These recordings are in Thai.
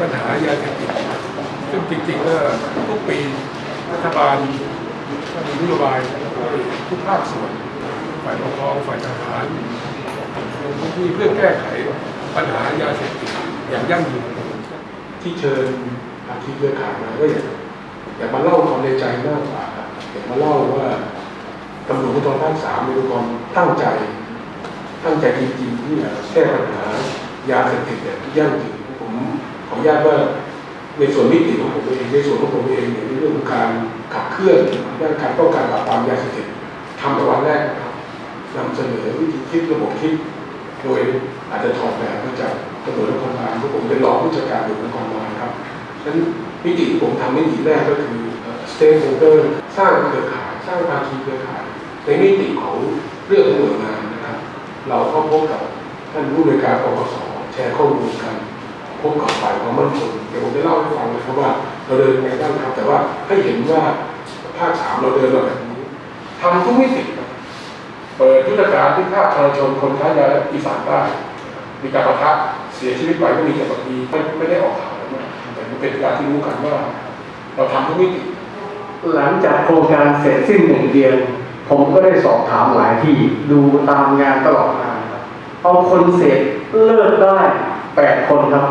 ปัญหายาเสพติดซึ่งจริงๆแล้วทุกปีรัฐบาลก็มีนโยบายทุกภาคส่วน ฝ่ายปกครองฝ่ายทหารลงพื้นที่เพื่อแก้ไขปัญหายาเสพติดอย่างยั่งยืนที่เชิญอาคีเครือข่ายมาก็อย่าอยากมาเล่าความในใจมากกว่าอยากมาเล่าว่าตำรวจภูธรภาคสามมีความตั้งใจ ตั้งใจจริงๆที่จะแก้ปัญหายาเสพติดแบบยั่งยืน ผมขออนุญาตว่าในส่วนนิติของผมเองในส่วนของผมเองเนี่ยในเรื่องของการขับเคลื่อนด้านการป้องกันปราบปรามยาเสพติดทำในวันแรกนะครับนำเสนอวิธีคิดระบบคิด โดยอาจจะถอดแบบมาจากตำรวจนครบาลเพราะผมเป็นรองผู้จัดการตำรวจนครบาลครับฉะนั้นมิติที่ผมทำมิติแรกก็คือสเต k โฮเดอร์สร้างเครือข่ายสร้างภาคีเครือข่าย ในมิติของเรื่องหน่วยงานนะครับ เราก็พบกับท่านผู้ในวยการปปสแชร์ข้อมูลกัน พบกับฝ่ายความมั่นคงเดี๋ยวผมจะเล่าให้ฟังนะครับว่าเราเดินยังไงบ้างครับ แต่ว่าให้เห็นว่าภาคสามเราเดินมาแบบนี้ทำทุกมิติครับเปิดยุทธการที่ภาคประชาชนคนค้ายาและอีสานใต้มีการประทะเสียชีวิตไปก็มีแต่บางทีไม่ไม่ได้ออกข่าวนะแต่มันเป็นการที่รู้กันว่า เราทำทุกมิติ หลังจากโครงการเสร็จสิ้นหนึ่งเดือนผมก็ได้สอบถามหลายที่ดูตามงานตลอดงานครับเอาคนเสร็จเลิกได้แปดคนครับ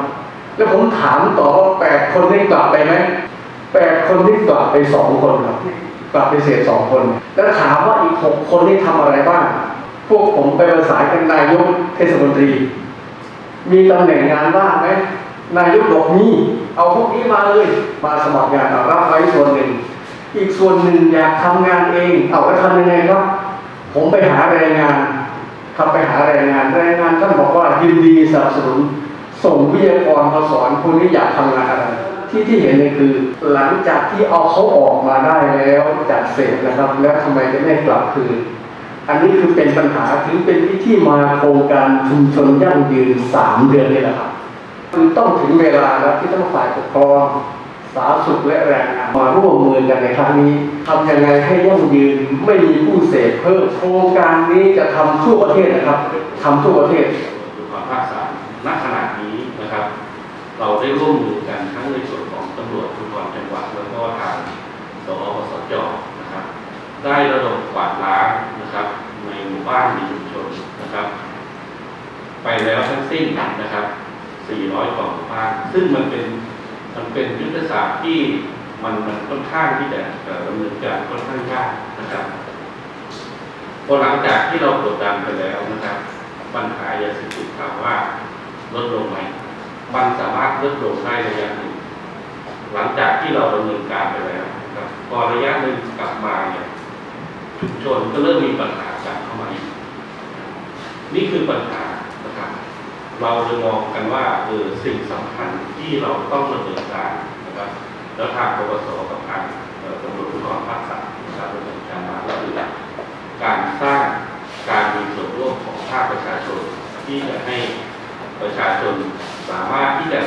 แล้วผมถามต่อว่าแปดคนได้กลับไปไหมแปดคนที่กลับไปสองคนครับกลับไปเสร็จสองคน แล้วถามว่าอีกหกคนที่ทำอะไรบ้าง พวกผมไปประสานกับนายกเทศมนตรี มีตำแหน่งงานว่างไหมนายกบอกมีเอาพวกนี้มาเลยมาสมัครงานรับไว้ส่วนหนึ่ง อีกส่วนหนึ่งอยากทำงานเองเอาแล้วทำยังไงครับผมไปหาแรงงานครับไปหาแรงงานแรงงานท่านบอกว่ายินดีสนับสนุน ส่งวิทยากรมาสอนคนที่อยากทำงานอะไรที่ที่เห็นเลยคือ หลังจากที่เอาเขาออกมาได้แล้วจากเสร็จนะครับ แล้วทำไมจะไม่กลับคืนอันนี้คือเป็นปัญหาถึงเป็นที่มาโครงการชุมชนยั่งยืนสามเดือนนี่แหละครับคือต้องถึงเวลาแล้วที่ต้องฝ่ายปกครองสาธารณสุขและแรงงานมาร่วมมือกันในครั้งนี้ทำยังไงให้ยั่งยืนไม่มีผู้เสพเพิ่มโครงการนี้จะทำทั่วประเทศนะครับทำทั่วประเทศภูธรภาคสามณขณะ นี้นะครับ เราได้ร่วมมือกันทั้งในส่วนของตำรวจภูธรจังหวัดแล้วก็ทางสอปสจนะครับ ได้ระดมกวาดล้างนะครับ ในหมู่บ้านในชุมชนนะครับ ไปแล้วทั้งสิ้นนะครับ 400กว่าหมู่บ้าน ซึ่งมันเป็นมันเป็นยุทธศาสตร์ที่มันมันค่อนข้างที่จะดำเนินการค่อนข้างยากนะครับพอหลังจากที่เรากดดันไปแล้วนะครับ ปัญหายาเสพติดถามว่า ลดลงไหมมันสามารถลดลงได้ระยะหนึ่งหลังจากที่เราดำเนินการไปแล้วครับพอระยะหนึ่งกลับมาเนี่ยชุมชนก็เริ่มมีปัญหากลับเข้ามาอีกนี่คือปัญหานะครับ เราเลยมองกันว่าเออสิ่งสำคัญที่เราต้องดำเนินการนะครับ แล้วทางปปสกับทางตำรวจภูธรภาคสามนะครับดำเนินการมาก็คือการสร้างการมีส่วนร่วมของภาคประชาชน ที่จะให้ประชาชนสามารถที่จะ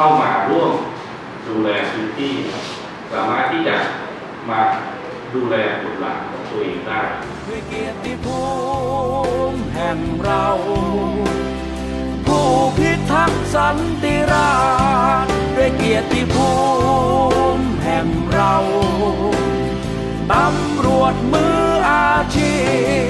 เข้ามาร่วมดูแลพื้นที่ สามารถที่จะมาดูแลบุตรหลานของตัวเองได้ด้วยเกียรติภูมิแห่งเรา ผู้พิทักษ์สันติราษฎร์ด้วยเกียรติภูมิแห่งเราตำรวจมืออาชีพ